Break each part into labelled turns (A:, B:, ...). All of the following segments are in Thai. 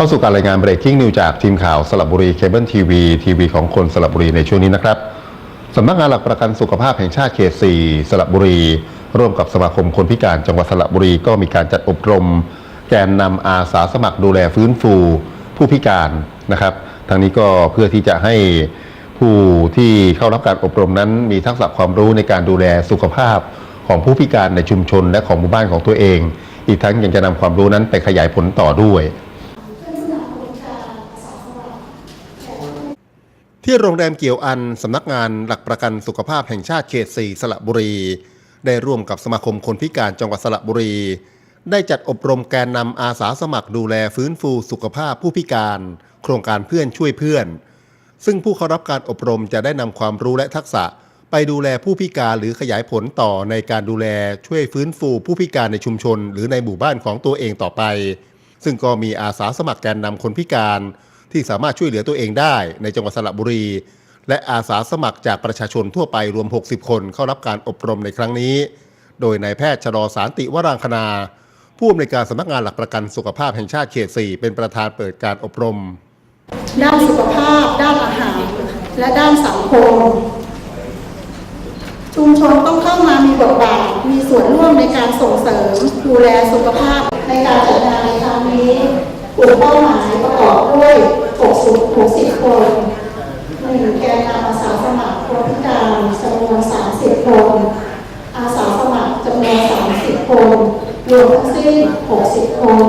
A: เข้าสู่การรายงาน breaking news จากทีมข่าวสลับบุรีเคเบิลทีวีทีวีของคนสลับบุรีในช่วงนี้นะครับสำนักงานหลักประกันสุขภาพแห่งชาติเขต 4 สระบุรี ร่วมกับสมาคมคนพิการจังหวัดสระบุรีก็มีการจัดอบรม แกนนำอาสาสมัครดูแลฟื้นฟู ผู้พิการนะครับทางนี้ก็เพื่อที่จะให้ผู้ที่เข้ารับการอบรมนั้น มีทักษะความรู้ในการดูแลสุขภาพของผู้พิการในชุมชน และของหมู่บ้านของตัวเอง อีกทั้งยังจะนำความรู้นั้นไปขยายผลต่อด้วย ที่โรงแรมเกี่ยวอันสำนักงานหลักประกันสุขภาพแห่งชาติเขต4สระบุรี ได้ร่วมกับสมาคมคนพิการจังหวัดสระบุรี ได้จัดอบรมแกนนำอาสาสมัครดูแลฟื้นฟูสุขภาพผู้พิการ โครงการเพื่อนช่วยเพื่อน ซึ่งผู้เข้ารับการอบรมจะได้นำความรู้และทักษะ ไปดูแลผู้พิการหรือขยายผลต่อในการดูแลช่วยฟื้นฟูผู้พิการในชุมชน หรือในหมู่บ้านของตัวเองต่อไป ซึ่งก็มีอาสาสมัครแกนนำคนพิการ ที่สามารถช่วยเหลือตัวเองได้ในจังหวัดสระบุรี และอาสาสมัครจากประชาชนทั่วไปรวม 60 คนเข้ารับการอบรมในครั้งนี้ โดยนายแพทย์ชลอสารติวรางคณา ผู้อำนวยการสำนักงานหลักประกันสุขภาพแห่งชาติเขต 4 เป็นประธานเปิดการอบรม
B: ด้านสุขภาพ ด้านอาหาร และด้านสังคมชุมชนต้องเข้ามามีบทบาท มีส่วนร่วมในการส่งเสริม ดูแลสุขภาพในการจัดงานในครั้งนี้ กลุ่มเป้าหมายประกอบด้วย 60 60 คนหนึ่งแกนนำอาสาสมัครคนพิการจำนวน 30 คน อาสาสมัครจำนวน 30 คนรวมทั้งสิ้น 60 คน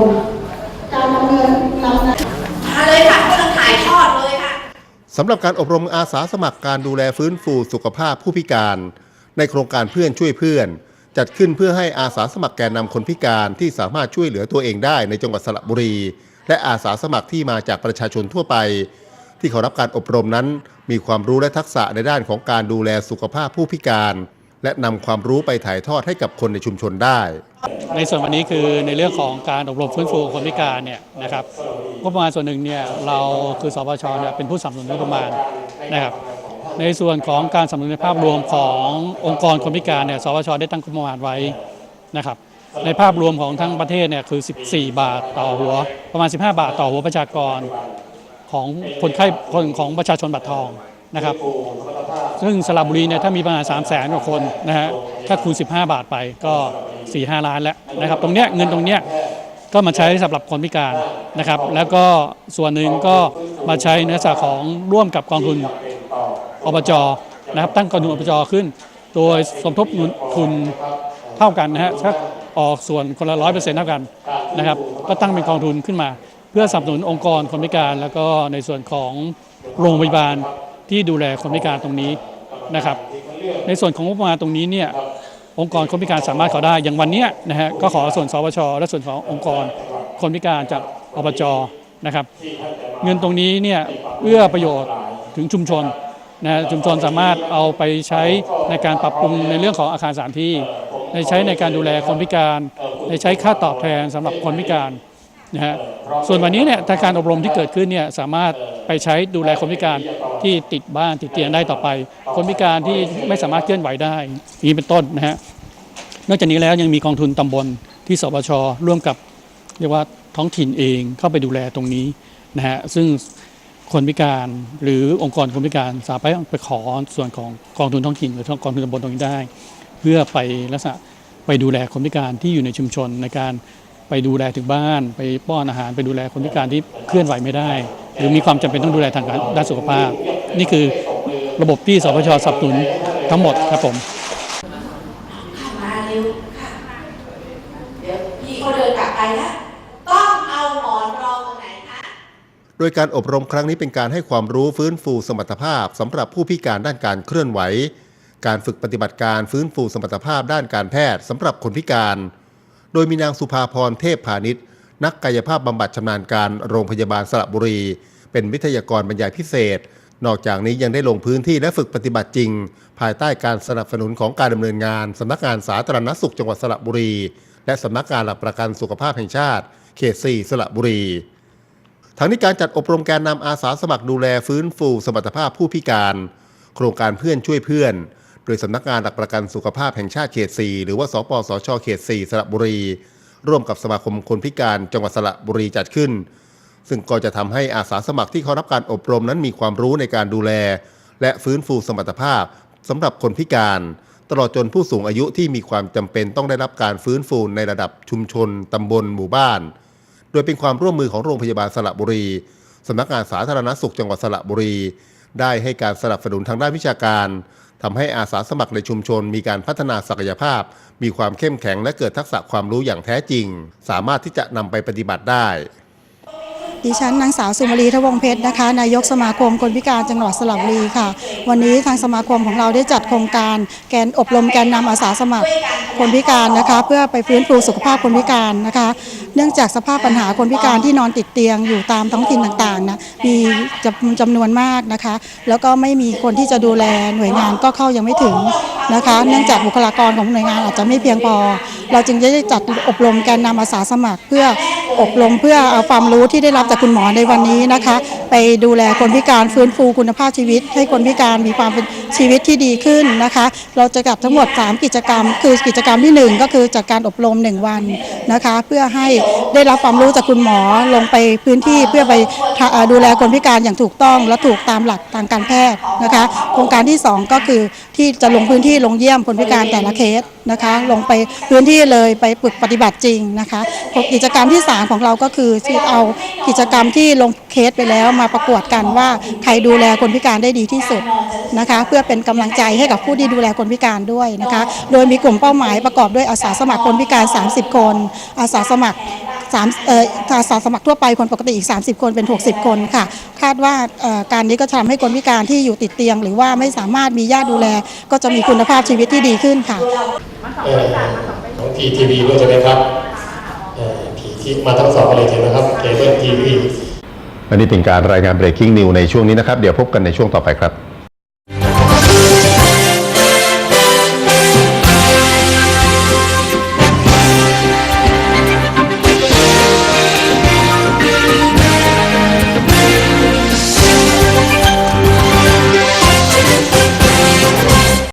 B: การดำเนินนำ
C: มาเลยค่ะกำลังถ่ายทอดเลยค่ะ
A: สำหรับการอบรมอาสาสมัครการดูแลฟื้นฟูสุขภาพผู้พิการ ในโครงการเพื่อนช่วยเพื่อนจัดขึ้นเพื่อให้อาสาสมัครแกนนำคนพิการที่สามารถช่วยเหลือตัวเองได้ในจังหวัดสระบุรี และอาสาสมัครที่มาจากประชาชนทั่วไป ที่เขารับการอบรมนั้น มีความรู้และทักษะในด้านของการดูแลสุขภาพผู้พิการ และนำความรู้ไปถ่ายทอดให้กับคนในชุมชนได้
D: ในส่วนวันนี้คือในเรื่องของการอบรมฟื้นฟูคนพิการเนี่ยนะครับงบประมาณส่วนหนึ่งเนี่ยเราคือสปชเนี่ยเป็นผู้สนับสนุนงบประมาณนะครับในส่วนของการสนับสนุนในภาพรวมขององค์กรคนพิการเนี่ยสปชได้ตั้งงบประมาณไว้นะครับ ในภาพรวมของทั้งประเทศเนี่ยคือ 14 บาทต่อหัว ประมาณ 15 บาทต่อหัวประชากรของคนไข้คนของประชาชนบัตรทองนะครับ ซึ่งสระบุรีเนี่ยถ้ามีประมาณ 3 0 0แสนกว่าคนนะฮะถ้าคูณ 15 บาทไปก็ 4 5 ล้านแล้วนะครับ ตรงเนี้ยเงินตรงเนี้ยก็มาใช้สำหรับคนพิการนะครับ แล้วก็ส่วนหนึ่งก็มาใช้ในลักษณะของร่วมกับกองทุนอบจนะครับ ตั้งกองทุนอบจขึ้น โดยสมทบทุนเท่ากันนะฮะถ้า ออกส่วนคนละร้อยเปอร์เซ็นต์เท่ากันนะครับก็ตั้งเป็นกองทุนขึ้นมา เพื่อสนับสนุนองค์กรคนพิการ แล้วก็ในส่วนของโรงพยาบาลที่ดูแลคนพิการตรงนี้นะครับ ในส่วนของงบประมาณตรงนี้เนี่ยองค์กรคนพิการสามารถขอได้อย่างวันนี้นะฮะก็ขอส่วนสปชและส่วนขององค์กรคนพิการจากอบจนะครับ เงินตรงนี้เนี่ยเอื้อประโยชน์ถึงชุมชนนะชุมชนสามารถเอาไปใช้ในการปรับปรุงในเรื่องของอาคารสถานที่ ในใช้ในการดูแลคนพิการ ในใช้ค่าตอบแทนสำหรับคนพิการนะฮะส่วนวันนี้เนี่ยการอบรมที่เกิดขึ้นเนี่ยสามารถไปใช้ดูแลคนพิการที่ติดบ้านติดเตียงได้ต่อไป คนพิการที่ไม่สามารถเคลื่อนไหวได้นี้เป็นต้นนะฮะนอกจากนี้แล้วยังมีกองทุนตำบลที่สปชร่วมกับเรียกว่าท้องถิ่นเองเข้าไปดูแลตรงนี้นะฮะซึ่งคนพิการหรือองค์กรคนพิการสามารถไปขอส่วนของกองทุนท้องถิ่นหรือกองทุนตำบลตรงนี้ได้ เพื่อไปลักษณะไปดูแลคนพิการที่อยู่ในชุมชนในการไปดูแลถึงบ้าน ไปป้อนอาหารไปดูแลคนพิการที่เคลื่อนไหวไม่ได้ หรือมีความจำเป็นต้องดูแลทางการด้านสุขภาพ นี่คือระบบที่สปชสนับสนุนทั้งหมดครับผม
C: ค่ะมาเร็วค่ะเดี๋ยวพี่เขาเดินกลับไปแล้วต้องเอาหมอนรองตรงไหนคะ
A: โดยการอบรมครั้งนี้เป็นการให้ความรู้ฟื้นฟูสมรรถภาพสำหรับผู้พิการด้านการเคลื่อนไหว การฝึกปฏิบัติการฟื้นฟูสมรรถภาพด้านการแพทย์สำหรับคนพิการ โดยมีนางสุภาพรเทพพาณิชย์ นักกายภาพบำบัดชำนาญการโรงพยาบาลสระบุรี เป็นวิทยากรบรรยายพิเศษ นอกจากนี้ยังได้ลงพื้นที่และฝึกปฏิบัติจริง ภายใต้การสนับสนุนของการดำเนินงานสำนักงานสาธารณสุขจังหวัดสระบุรี และสำนักงานหลักประกันสุขภาพแห่งชาติ เขต 4 สระบุรีทั้งนี้การจัดอบรมแกนนำอาสาสมัครดูแลฟื้นฟูสมรรถภาพผู้พิการ โครงการเพื่อนช่วยเพื่อน ดยสำนักงานหลักประกันสุขภาพแห่งชาติเขต 4 หรือว่า สปสช เขต 4 สระบุรี ร่วมกับสมาคมคนพิการจังหวัดสระบุรีจัดขึ้น ซึ่งก็จะทำให้อาสาสมัครที่เขารับการอบรมนั้นมีความรู้ในการดูแล และฟื้นฟูสมรรถภาพสำหรับคนพิการ ตลอดจนผู้สูงอายุที่มีความจำเป็นต้องได้รับการฟื้นฟูในระดับชุมชนตำบลหมู่บ้าน โดยเป็นความร่วมมือของโรงพยาบาลสระบุรีสำนักงานสาธารณสุขจังหวัดสระบุรี ได้ให้การสนับสนุนทางด้านวิชาการ ทำให้อาสาสมัครในชุมชนมีการพัฒนาศักยภาพ มีความเข้มแข็งและเกิดทักษะความรู้อย่างแท้จริง สามารถที่จะนำไปปฏิบัติได้
B: ดิฉันนางสาวสุมาลีทวงเพชรนะคะ นายกสมาคมคนพิการจังหวัดสระบุรีค่ะ วันนี้ทางสมาคมของเราได้จัดโครงการแกนอบรมแกนนำอาสาสมัครคนพิการนะคะ เพื่อไปฟื้นฟูสุขภาพคนพิการนะคะ เนื่องจากสภาพปัญหาคนพิการที่นอนติดเตียงอยู่ตามท้องถิ่นต่างๆนะมีจำจำนวนมากนะคะ แล้วก็ไม่มีคนที่จะดูแลหน่วยงานก็เข้ายังไม่ถึงนะคะ เนื่องจากบุคลากรของหน่วยงานอาจจะไม่เพียงพอ เราจึงได้จัดอบรมแกนนำอาสาสมัครเพื่อ อบรมเพื่อเอาความรู้ที่ได้รับจากคุณหมอในวันนี้นะคะ ไปดูแลคนพิการฟื้นฟูคุณภาพชีวิต ให้คนพิการมีความเป็นชีวิตที่ดีขึ้นนะคะ เราจะจัดทั้งหมด 3 กิจกรรม คือกิจกรรมทีหนึ่1 ก็คือจัดการอบรม 1 วันนะคะ เพื่อให้ได้รับความรู้จากคุณหมอลงไปพื้นที่เพื่อไปดูแลคนพิการอย่างถูกต้องและถูกตามหลักทางการแพทย์นะคะ โครงการที่ 2 ก็คือที่จะลงพื้นที่ลงเยี่ยมคนพิการแต่ละเคส นะคะ ลงไปพื้นที่เลยไปฝึกปฏิบัติจริงนะคะกิจกรรมที่ 3 ของเราก็คือที่เอากิจกรรมที่ลงเคสไปแล้วมาประกวดกันว่าใครดูแลคนพิการได้ดีที่สุดนะคะ เพื่อเป็นกำลังใจให้กับผู้ที่ดูแลคนพิการด้วยนะคะ โดยมีกลุ่มเป้าหมายประกอบด้วยอาสาสมัครคนพิการ 30 คน อาสาสมัคร สามเอ่ออาสาสมัครทั่วไปคนปกติอีก 30 คนเป็น 60 คนค่ะ คาดว่าเอ่อการนี้ก็จะทำให้คนพิการที่อยู่ติดเตียง หรือว่าไม่สามารถมีญาติดูแล ก็จะมีคุณภาพชีวิตที่ดีขึ้นค่ะ
E: เอ่อของทีทีวีด้วยใช่ไหมครับเอ่อทีที่มาทั้งสองเลยใช่ไหมครับเคเบิลทีวี
A: และนี่เป็นการรายงาน breaking news ในช่วงนี้นะครับ เดี๋ยวพบกันในช่วงต่อไปครับ